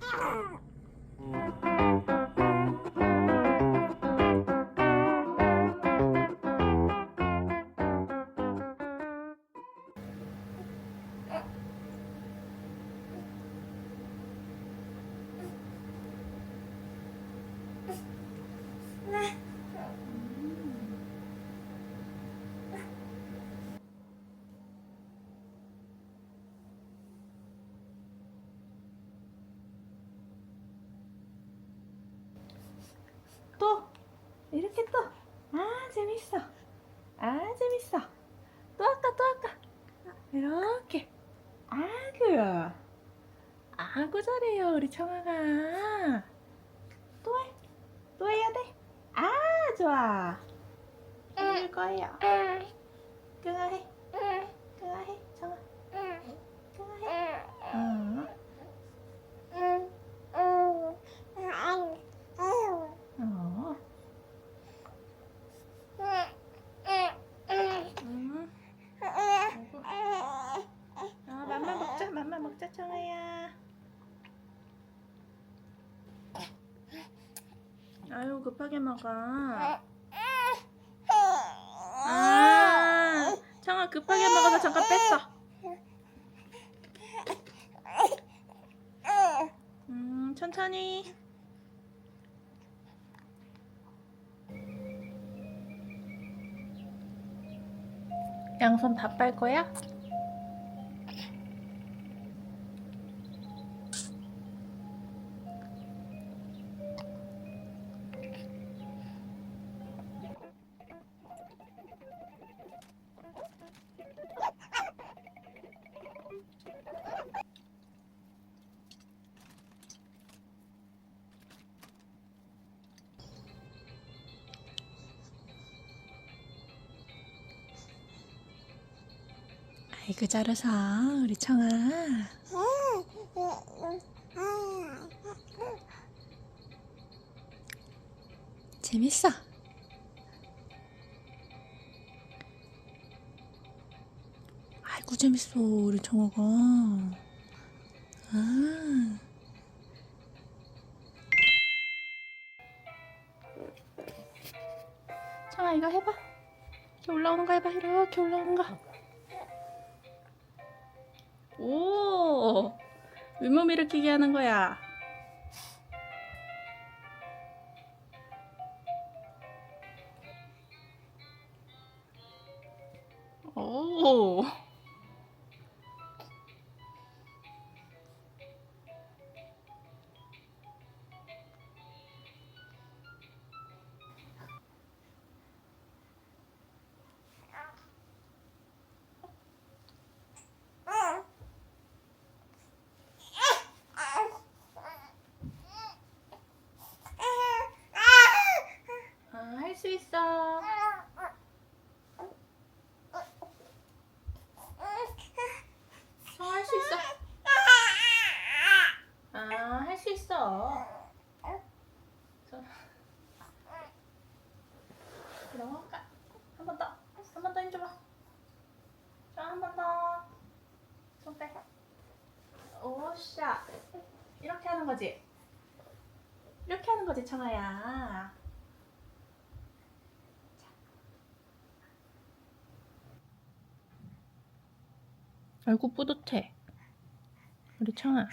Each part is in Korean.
Mm. 또? 이렇게 또? 아 재밌어. 아 재밌어. 또 할까 또 할까? 이렇게. 아그 아구 잘해요 우리 청아가. 또 해? 또 해야 돼아 좋아. 해줄 거예요. 끙아 해 끙아 해 청아 끙아 해 어. 어. 음. 아, 맘마 먹자, 맘마 먹자, 청아야. 아유, 급하게 먹어. 아, 청아 급하게 먹어서 잠깐 뺐어. 음, 천천히. 양손 다 빨 거야? 아이고 잘해서 우리 청아. 재밌어. 아이고 재밌어 우리 청아가. 아. 청아 이거 해봐. 이렇게 올라오는 거 해봐. 이렇게 올라오는 거 오, 윗몸 일으키기 하는 거야. 오, 거지. 이렇게 하는 거지, 청아야. 아이고, 뿌듯해. 우리 청아.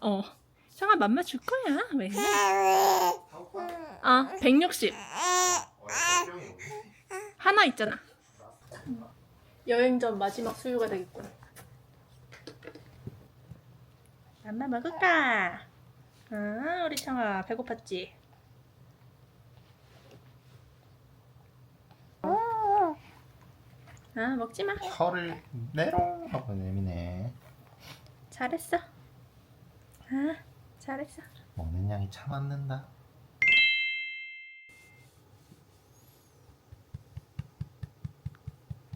어. 청아 맘마 줄 거야. 왜? 아, 160. 어. 하나 있잖아. 여행 전 마지막 수유가 되겠군. 맘마 먹을까? 아, 우리 청아 배고팠지? 아, 먹지 마. 혀를 내롱 하고 내미네. 잘했어. 아, 잘했어. 먹는 양이 참 많는다.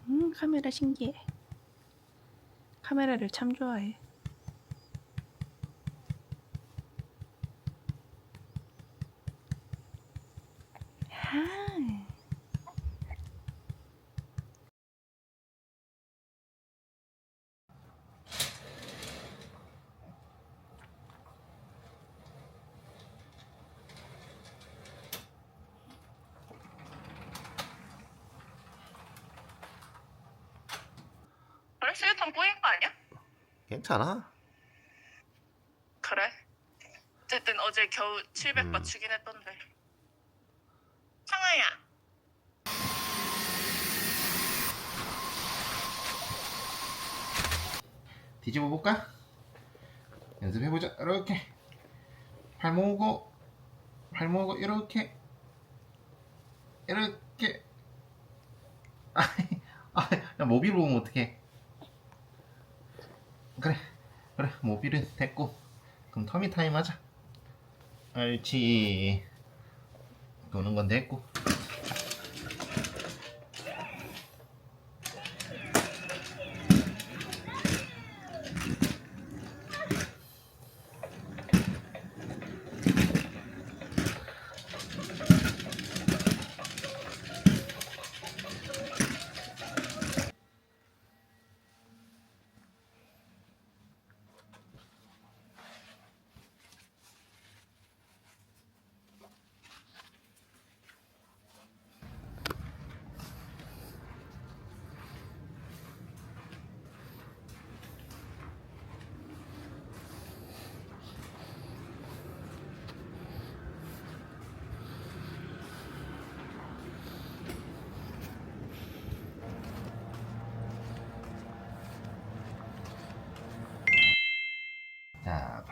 음, 카메라 신기해. 카메라를 참 좋아해. 아. 그래? 수유탄 꼬인 거 아니야? 괜찮아. 그래. 어쨌든 어제 겨우 700 음. 맞추긴 했던데. 상아야. 뒤집어 볼까? 연습해 보자. 이렇게 팔 모으고 팔 모으고 이렇게 이렇게. 아, 아, 야, 모비로 보면 어떡해? 그래, 그래, 모비는 됐고, 그럼 터미 타임 하자. 옳지. 도는 건 됐고.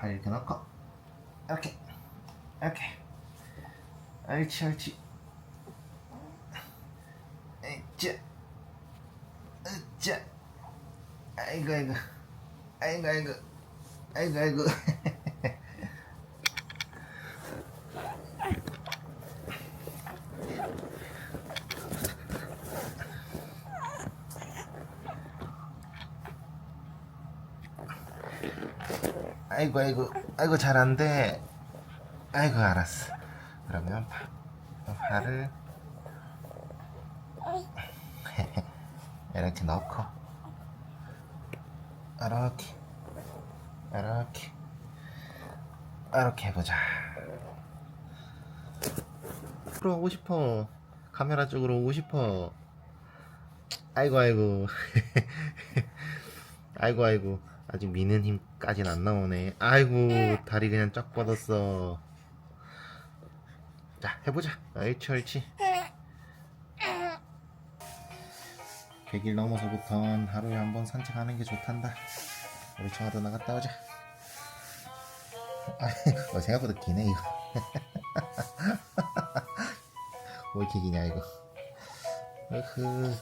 入れてなんか。OK。OK。あいちあいち。あいちゃ。あいちゃ。あいぐあいぐ。あいぐあいぐ。あいぐあいぐ。 아이고 아이고 아이고 잘 안 돼 아이고 알았어. 그러면 파, 파를 이렇게 넣고 이렇게 이렇게 이렇게 해보자. 앞으로 오고 싶어. 카메라 쪽으로 오고 싶어. 아이고 아이고. 아이고 아이고 아직 미는 힘까진 안 나오네. 아이고 다리 그냥 쫙 뻗었어. 자 해보자. 옳지 옳지 100일 넘어서부턴 하루에 한 번 산책하는 게 좋단다. 우리 청아도 나갔다 오자. 아, 어, 생각보다 기네 이거. 왜 이렇게 기냐 이거. 으흐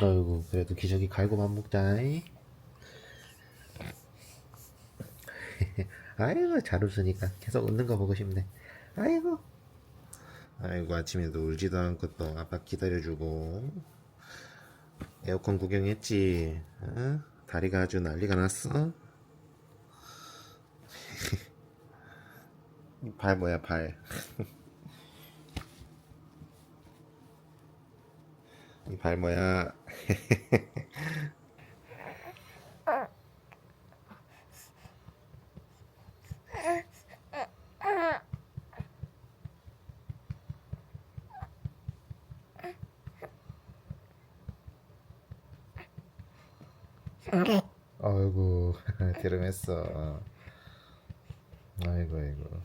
아이고 그래도 기저귀 갈고만 먹자이 아이고 잘 웃으니까 계속 웃는 거 보고 싶네. 아이고. 아이고 아침에도 울지도 않고 또 아빠 기다려주고. 에어컨 구경했지? 어? 다리가 아주 난리가 났어? 이 발 뭐야 발 이발 뭐야. 아이고 드름했어. 아이고 아이고